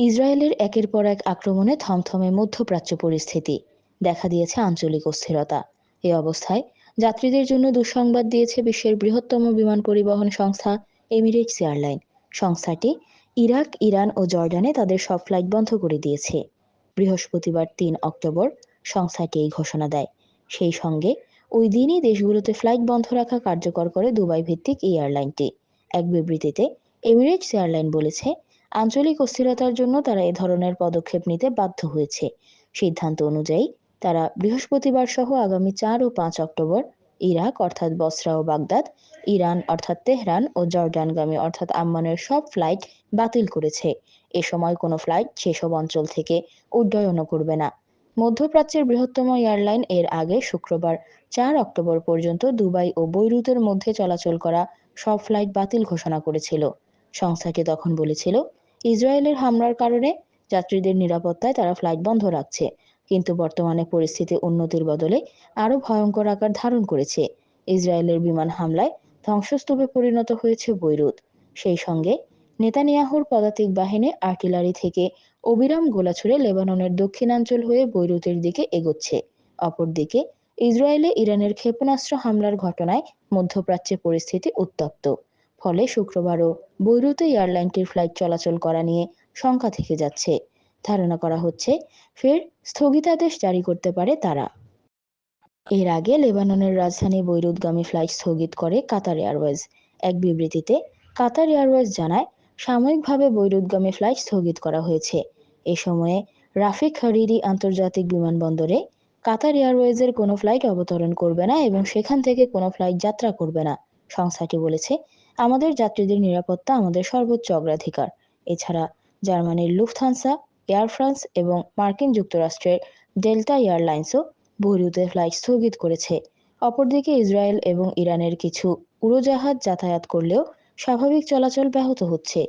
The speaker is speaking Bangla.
ইসরায়েলের একের পর এক আক্রমণে থমথমে মধ্যপ্রাচ্য পরিস্থিতি। দেখা দিয়েছে আঞ্চলিক অস্থিরতা। এ অবস্থায় যাত্রীদের জন্য দুঃসংবাদ দিয়েছে বিশ্বের বৃহত্তম বিমান পরিবহন সংস্থা এমিরেটস এয়ারলাইন। সংস্থাটি ইরাক, ইরান ও জর্ডানে তাদের সব ফ্লাইট বন্ধ করে দিয়েছে। বৃহস্পতিবার তিন অক্টোবর সংস্থাটি এই ঘোষণা দেয়। সেই সঙ্গে ওই দিনই দেশগুলোতে ফ্লাইট বন্ধ রাখা কার্যকর করে দুবাই ভিত্তিক এই এয়ারলাইনটি। এক বিবৃতিতে এমিরেটস এয়ারলাইন বলেছে আঞ্চলিক অস্থিরতার জন্য তারা এ ধরনের পদক্ষেপ নিতে বাধ্য হয়েছে। সিদ্ধান্ত অনুযায়ী, তারা বৃহস্পতিবার সহ আগামী চার ও পাঁচ অক্টোবর ইরাক, অর্থাৎ বসরা ও বাগদাদ, ইরান, অর্থাৎ তেহরান ও জর্ডানগামী, অর্থাৎ আম্মানের সব ফ্লাইট বাতিল করেছে। এ সময় কোনো ফ্লাইট সেসব অঞ্চল থেকে উড্ডয়নও করবে না। মধ্যপ্রাচ্যের বৃহত্তম এয়ারলাইন এর আগে শুক্রবার চার অক্টোবর পর্যন্ত দুবাই ও বৈরুতের মধ্যে চলাচল করা সব ফ্লাইট বাতিল ঘোষণা করেছিল। সংস্থাটি তখন বলেছিল ইসরায়েলের হামলার কারণে যাত্রীদের নিরাপত্তায় তারা ফ্লাইট বন্ধ রাখছে, কিন্তু বর্তমানে পরিস্থিতি উন্নতির বদলে আরও ভয়ঙ্কর আকার ধারণ করেছে। ইসরায়েলের বিমান হামলায় ধ্বংসস্তূপে পরিণত হয়েছে বৈরুত। সেই সঙ্গে নেতানিয়াহুর পদাতিক বাহিনী আর্টিলারি থেকে অবিরাম গোলা ছুড়ে লেবাননের দক্ষিণাঞ্চল হয়ে বৈরুতের দিকে এগোচ্ছে। অপরদিকে, ইসরায়েলে ইরানের ক্ষেপণাস্ত্র হামলার ঘটনায় মধ্যপ্রাচ্যে পরিস্থিতি উত্তপ্ত। ফলে শুক্রবারও বৈরুতে এয়ারলাইনটির ফ্লাইট চলাচল করা নিয়ে শঙ্কা থেকে যাচ্ছে। ধারণা করা হচ্ছে, ফের স্থগিতাদেশ জারি করতে পারে তারা। এর আগে লেবাননের রাজধানী বৈরুতগামী ফ্লাইট স্থগিত করে কাতার এয়ারওয়েজ। এক বিবৃতিতে, কাতার এয়ারওয়েজ জানায়, সাময়িকভাবে বৈরুতগামী ফ্লাইট স্থগিত করা হয়েছে। এ সময়ে রাফিক হারিরি আন্তর্জাতিক বিমানবন্দরে কাতার এয়ারওয়েজের কোনো ফ্লাইট অবতরণ করবে না এবং সেখান থেকে কোনো ফ্লাইট যাত্রা করবে না। সংস্থাটি বলেছে আমাদের যাত্রীদের নিরাপত্তা আমাদের সর্বোচ্চ অগ্রাধিকার। এছাড়া জার্মানির লুফথানসা এয়ার ফ্রান্স এবং মার্কিন যুক্তরাষ্ট্রের ডেল্টা এয়ারলাইন্সও বৈরুতে ফ্লাইট স্থগিত করেছে। অপরদিকে ইসরায়েল এবং ইরানের কিছু উড়োজাহাজ যাতায়াত করলেও স্বাভাবিক চলাচল ব্যাহত হচ্ছে।